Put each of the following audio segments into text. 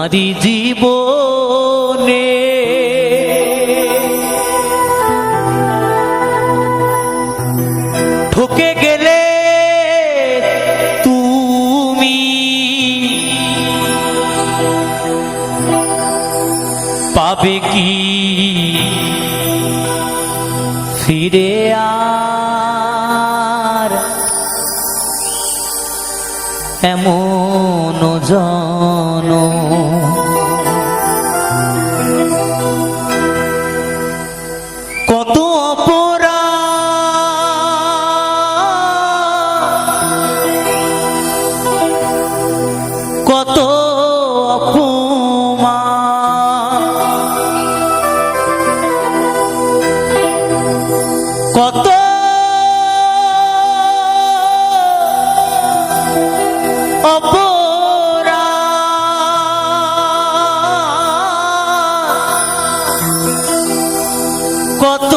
তোমারই জীবনে। ঠকে গেলে তুমি পাবে কি? ফিরে আর এমন জন কত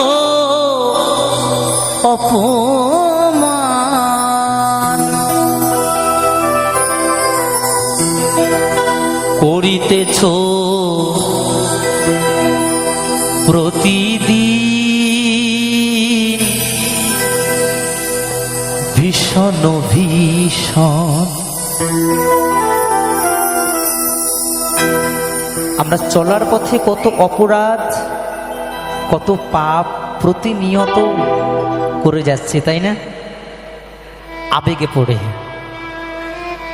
অপমান করিতেছ প্রতিদিন। ভীষণ ভীষণ। আমরা চলার পথে কত অপরাধ। কত পাপ প্রতিনিয়ত করে যাচ্ছে, তাই না? আবেগে পড়ে।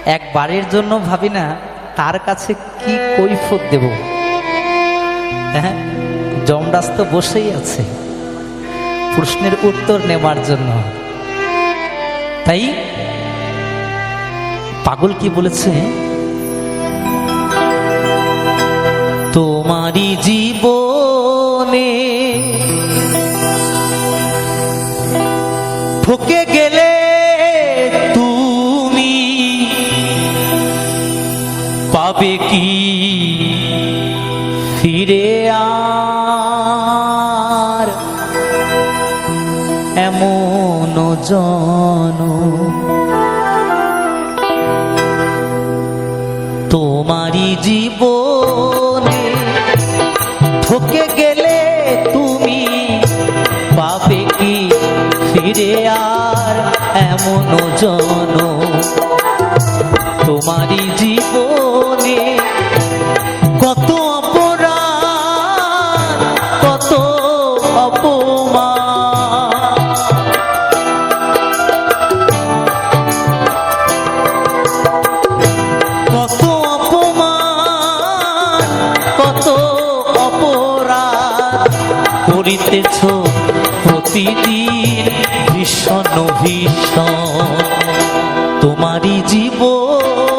একবারের জন্য ভাবি না, তার কাছে কি কৈফত দেব? হ্যাঁ জমরাজ তো বসেই আছে। প্রশ্নের উত্তর নেবার জন্য। তাই পাগল কি বলেছে? তোমারই জীবনে পাবে কি? ফিরে আর এমন জন তোমারি জীবনে ঠকে গেলে তুমি পাবে কি? ফিরে আর এমন জন তোমারই জীবনে প্রতিদিন ভীষণ ভীষণ। তোমারই জীবনে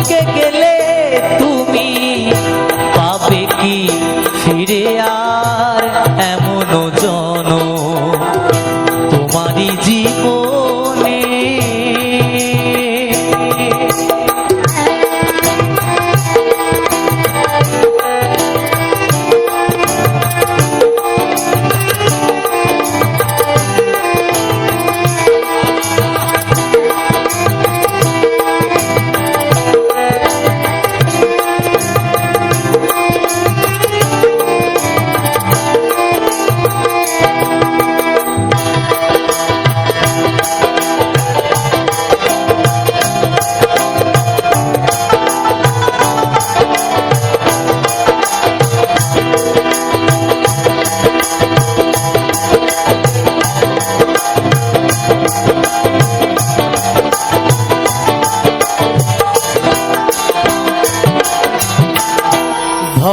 ঠকে গেলে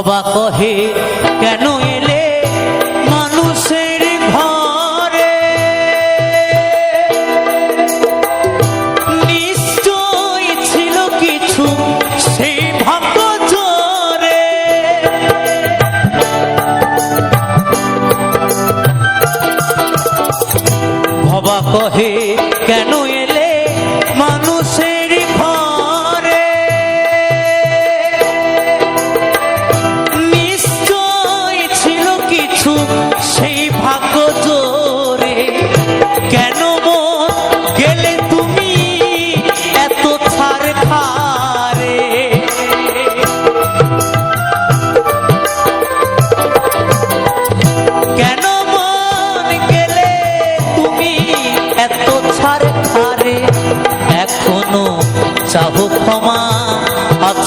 ভবা কহে কেন এলে মানুষের ঘরে? নিশ্চয় ছিল কিছু সেই ভাগ্য জোরে ভবা কহে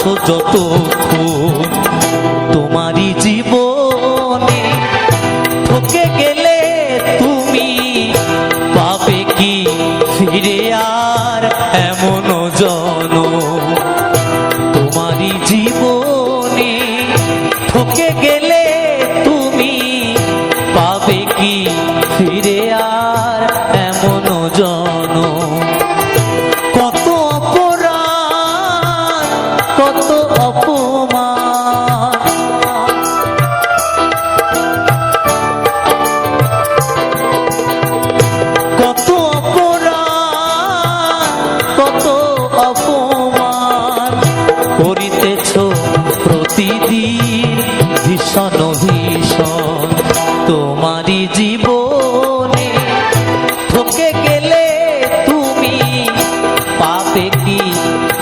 আছো যতক্ষণ। তোমারই জীবনে ঠকে গেলে তুমি পাবে কি ফিরে আর এমন জন তোমারই জীবনে ঠকে গেলে তুমি পাবে কি ফিরে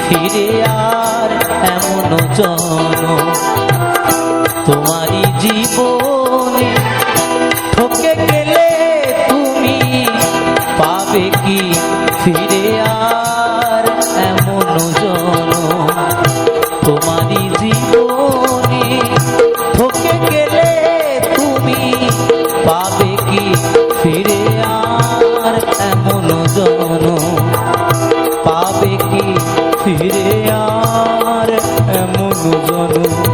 ফিরে আর এমন জন তোমারই জীবনে ঠকে গেলে তুমি পাবে কি? ফিরে আর এমন জন এমন